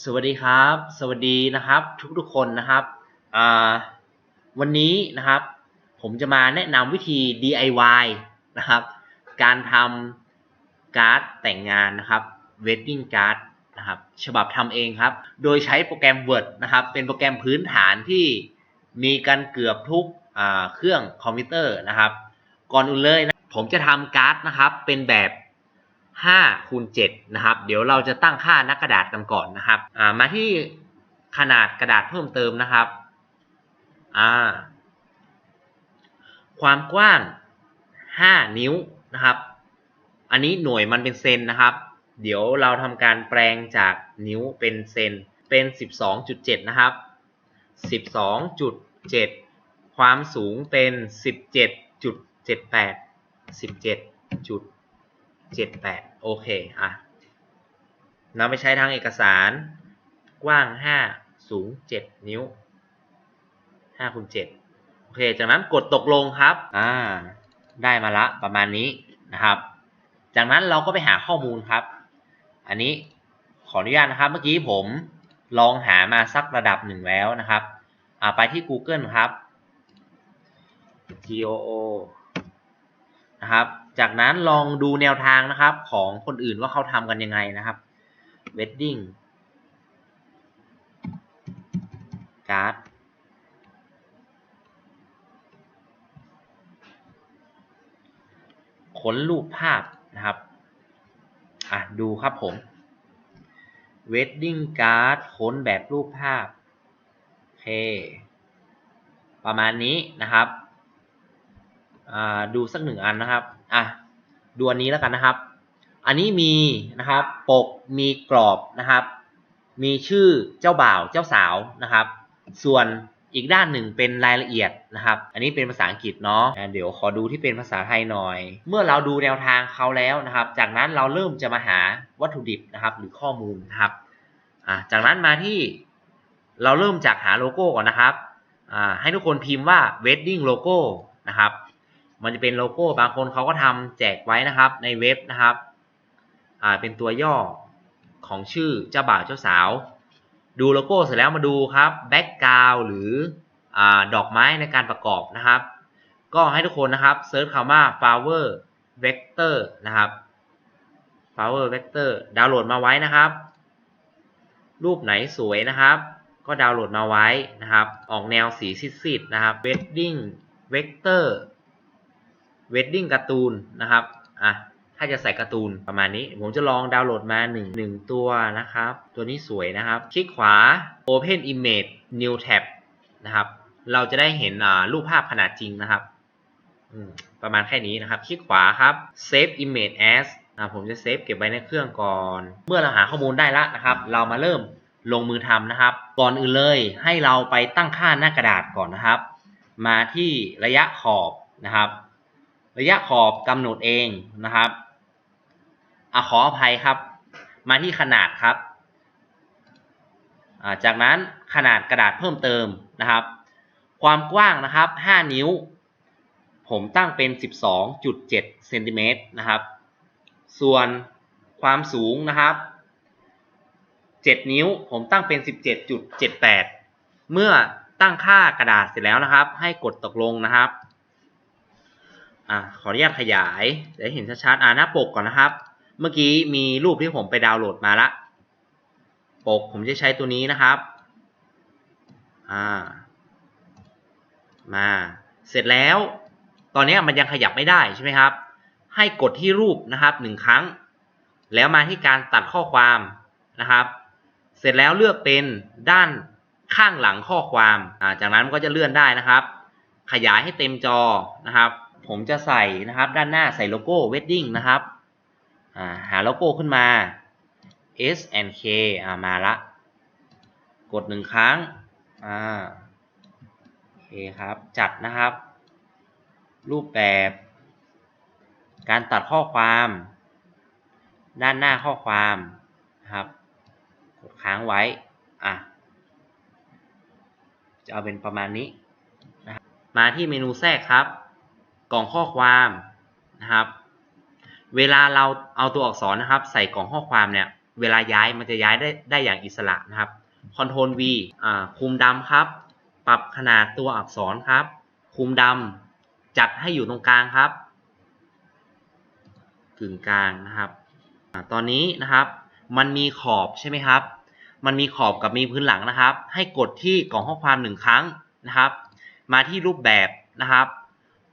สวัสดีครับ สวัสดีนะครับ ทุกๆคนนะครับวันนี้นะครับ ผมจะมาแนะนำวิธี DIY นะครับ การทำการ์ดแต่งงานนะครับ wedding card นะครับ ฉบับทำเองครับ โดยใช้โปรแกรม Word นะครับ เป็นโปรแกรมพื้นฐานที่มีกันเกือบทุกเครื่องคอมพิวเตอร์นะครับ ก่อนอื่นเลยนะผมจะทำการ์ดนะครับ เป็นแบบ 5คูณ7นะครับ เดี๋ยวเราจะตั้งค่านักกระดาษกันก่อนนะครับมาที่ขนาดกระดาษเพิ่มเติมนะครับความกว้าง 5 นิ้วนะครับ อันนี้หน่วยมันเป็นเซนนะครับ เดี๋ยวเราทำการแปลงจากนิ้วเป็นเซนเป็น 12.7 นะครับ 12.7 ความสูงเป็น 17.78 17จุด 78 โอเค อะนำไปใช้ทางเอกสาร กว้าง 5 สูง 7 นิ้ว5คูณ7โอเค จากนั้นกดตกลงครับ อ่า ได้มาละประมาณนี้นะครับ จากนั้นเราก็ไปหาข้อมูลครับ อันนี้ขออนุญาตนะครับ เมื่อกี้ผมลองหามาสักระดับหนึ่งแล้วนะครับ อ่า ไปที่ Google ครับ goo นะครับ จากนั้นลองดูแนวทางนะครับของคนอื่นว่าเขาทำกันยังไงนะครับ wedding card ค้นรูปภาพนะครับ อะ ดูครับผม wedding card ค้นแบบรูปภาพ โอเค ประมาณนี้นะครับ ดูสักหนึ่งอันนะครับอะดูอันนี้แล้วกันนะครับ อันนี้มีนะครับปกมีกรอบนะครับ มีชื่อเจ้าบ่าวเจ้าสาวนะครับ ส่วนอีกด้านหนึ่งเป็นรายละเอียดนะครับ อันนี้เป็นภาษาอังกฤษเนาะเดี๋ยวขอดูที่เป็นภาษาไทยหน่อย เมื่อเราดูแนวทางเขาแล้วนะครับ จากนั้นเราเริ่มจะมาหาวัตถุดิบนะครับ หรือข้อมูลนะครับอะจากนั้นมาที่เราเริ่มจากหาโลโก้ก่อนนะครับอ่าให้ทุกคนพิมพ์ว่า wedding logo นะครับ มันจะเป็นโลโก้บางคนเขาก็ทำแจกไว้นะครับในเว็บนะครับอ่าเป็นตัวย่อของชื่อเจ้าบ่าวเจ้าสาว ดูโลโก้เสร็จแล้วมาดูครับแบ็กกราวหรืออ่าดอกไม้ในการประกอบนะครับ ก็ให้ทุกคนนะครับเซิร์ชคำว่า flower vector นะครับ flower vector ดาวน์โหลดมาไว้นะครับ รูปไหนสวยนะครับ ก็ดาวน์โหลดมาไว้นะครับ ออกแนวสีซีดๆนะครับ wedding vector wedding การ์ตูนนะครับอะถ้าจะใส่การ์ตูนประมาณนี้ ผมจะลองดาวน์โหลดมา 1 1 ตัวนะครับ ตัวนี้สวยนะครับ คลิกขวา open image new tab นะครับ เราจะได้เห็นรูปภาพขนาดจริงนะครับประมาณแค่นี้นะครับ คลิกขวาครับ save image as ผมจะเซฟเก็บไว้ในเครื่องก่อน เมื่อเราหาข้อมูลได้แล้วนะครับ เรามาเริ่มลงมือทำนะครับ ก่อนอื่นเลยให้เราไปตั้งค่าหน้ากระดาษก่อนนะครับ มาที่ระยะขอบนะครับ ระยะขอบกำหนดเองนะครับอขออภัยครับ มาที่ขนาดครับ จากนั้นขนาดกระดาษเพิ่มเติมนะครับ ความกว้างนะครับ 5 นิ้ว ผมตั้งเป็น 12.7เซนติเมตรนะครับ ส่วนความสูงนะครับ 7 นิ้วผมตั้งเป็น 17.78 เมื่อตั้งค่ากระดาษเสร็จแล้วนะครับ ให้กดตกลงนะครับ อ่าขออนุญาตขยายจะเห็นชัดๆอ่าหน้าปกก่อนนะครับ เมื่อกี้มีรูปที่ผมไปดาวน์โหลดมาละ ปกผมจะใช้ตัวนี้นะครับ อ่า มา เสร็จแล้ว ตอนนี้มันยังขยับไม่ได้ใช่ไหมครับ ให้กดที่รูปนะครับหนึ่งครั้ง แล้วมาที่การตัดข้อความนะครับ เสร็จแล้วเลือกเป็นด้านข้างหลังข้อความ อ่า จากนั้นก็จะเลื่อนได้นะครับ ขยายให้เต็มจอนะครับ ผมจะใส่นะครับด้านหน้าใส่โลโก้ wedding นะครับหาโลโก้ขึ้นมา S and K ามาละ กดหนึ่งครั้งอ่าโอเคครับ จัดนะครับ รูปแบบ การตัดข้อความ ด้านหน้าข้อความนะครับ กดค้างไว้ อะ จะเอาเป็นประมาณนี้นะมาที่เมนูแทรกครับ กล่องข้อความนะครับ เวลาเราเอาตัวอักษรนะครับ ใส่กล่องข้อความเนี่ย เวลาย้ายมันจะย้ายได้ได้อย่างอิสระนะครับ Ctrl V อ่าคุมดำครับ ปรับขนาดตัวอักษรครับ คุมดำจัดให้อยู่ตรงกลางครับกึ่งกลางนะครับอาตอนนี้นะครับ มันมีขอบใช่ไหมครับ มันมีขอบกับมีพื้นหลังนะครับ ให้กดที่กล่องข้อความหนึ่งครั้งนะครับ มาที่รูปแบบนะครับ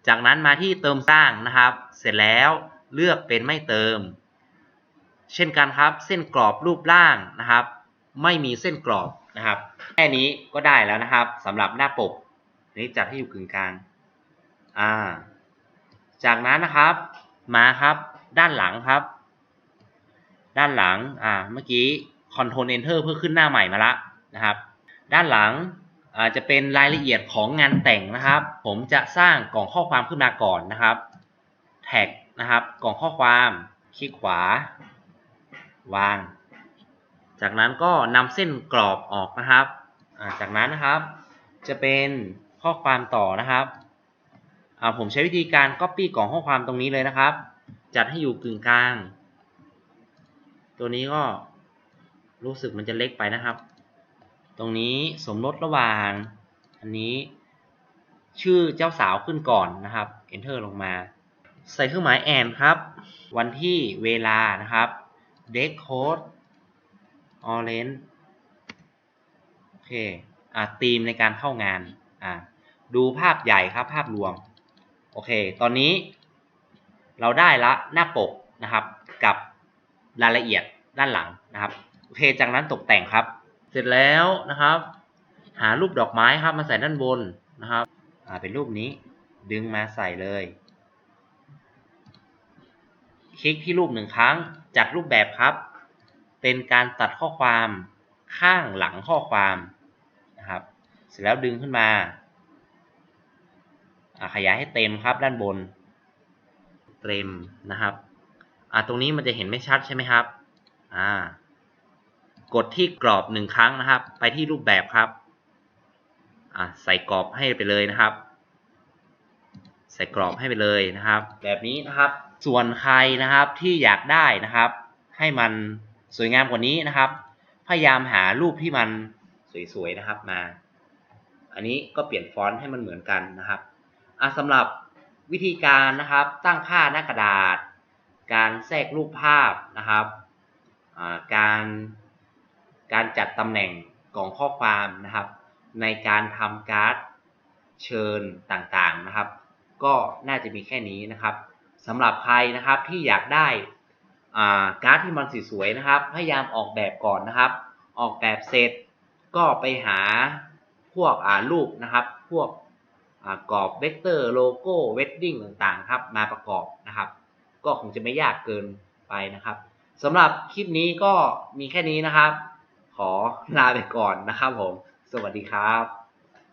จากนั้นมาที่เติมสร้างนะครับ เสร็จแล้วเลือกเป็นไม่เติม เช่นกันครับ เส้นกรอบรูปร่างนะครับ ไม่มีเส้นกรอบนะครับ แค่นี้ก็ได้แล้วนะครับสำหรับหน้าปกนี้จัดให้อยู่กึ่งกลางอ่าจากนั้นนะครับมาครับด้านหลังครับ ด้านหลังอ่าเมื่อกี้ Ctrl Enter เพื่อขึ้นหน้าใหม่มาละนะครับ ด้านหลัง อาจะเป็นรายละเอียดของงานแต่งนะครับ ผมจะสร้างกล่องข้อความขึ้นมาก่อนนะครับ แท็กนะครับ กล่องข้อความคลิกขวา วาง จากนั้นก็นำเส้นกรอบออกนะครับาจากนั้นนะครับ จะเป็นข้อความต่อนะครับผมใช้วิธีการ Copy กล่องข้อความตรงนี้เลยนะครับ จัดให้อยู่กึ่งกลาง ตัวนี้ก็รู้สึกมันจะเล็กไปนะครับ ตรงนี้สมรสระหว่าง อันนี้ชื่อเจ้าสาวขึ้นก่อนนะครับ Enter ลงมา ใส่เครื่องหมาย and ครับ วันที่เวลานะครับ date code orange โอเคอ่าธีมในการเข้างานอ่าดูภาพใหญ่ครับภาพรวม โอเค ตอนนี้ เราได้ละหน้าปกนะครับ กับรายละเอียดด้านหลังนะครับ โอเค จากนั้นตกแต่งครับ เสร็จแล้วนะครับ หารูปดอกไม้ครับมาใส่ด้านบนนะครับอ่าเป็นรูปนี้ดึงมาใส่เลย คลิกที่รูปหนึ่งครั้งจัดรูปแบบครับ เป็นการตัดข้อความข้างหลังข้อความนะครับ เสร็จแล้วดึงขึ้นมาขยายให้เต็มครับด้านบน เต็มนะครับ อ่าตรงนี้มันจะเห็นไม่ชัดใช่ไหมครับ อ่า กดที่กรอบหนึ่งครั้งนะครับ ไปที่รูปแบบครับอ่าใส่กรอบให้ไปเลยนะครับ ใส่กรอบให้ไปเลยนะครับ แบบนี้นะครับ ส่วนใครนะครับที่อยากได้นะครับ ให้มันสวยงามกว่านี้นะครับ พยายามหารูปที่มันสวยๆนะครับมา อันนี้ก็เปลี่ยนฟอนต์ให้มันเหมือนกันนะครับอะสำหรับวิธีการนะครับตั้งค่าหน้ากระดาษ การแทรกรูปภาพนะครับอ่าการ การจัดตำแหน่งกล่องข้อความนะครับ ในการทำการ์ดเชิญต่างๆนะครับ ก็น่าจะมีแค่นี้นะครับสำหรับใครนะครับที่อยากได้าการ์ดที่มันสวยๆนะครับ พยายามออกแบบก่อนนะครับ ออกแบบเสร็จก็ไปหาพวกรูปนะครับ พวกกรอบเวกเตอร์โลโก้เวดดิ้งต่างๆครับมาประกอบนะครับ ก็คงจะไม่ยากเกินไปนะครับสำหรับคลิปนี้ก็มีแค่นี้นะครับ ขอลาไปก่อนนะครับผม สวัสดีครับ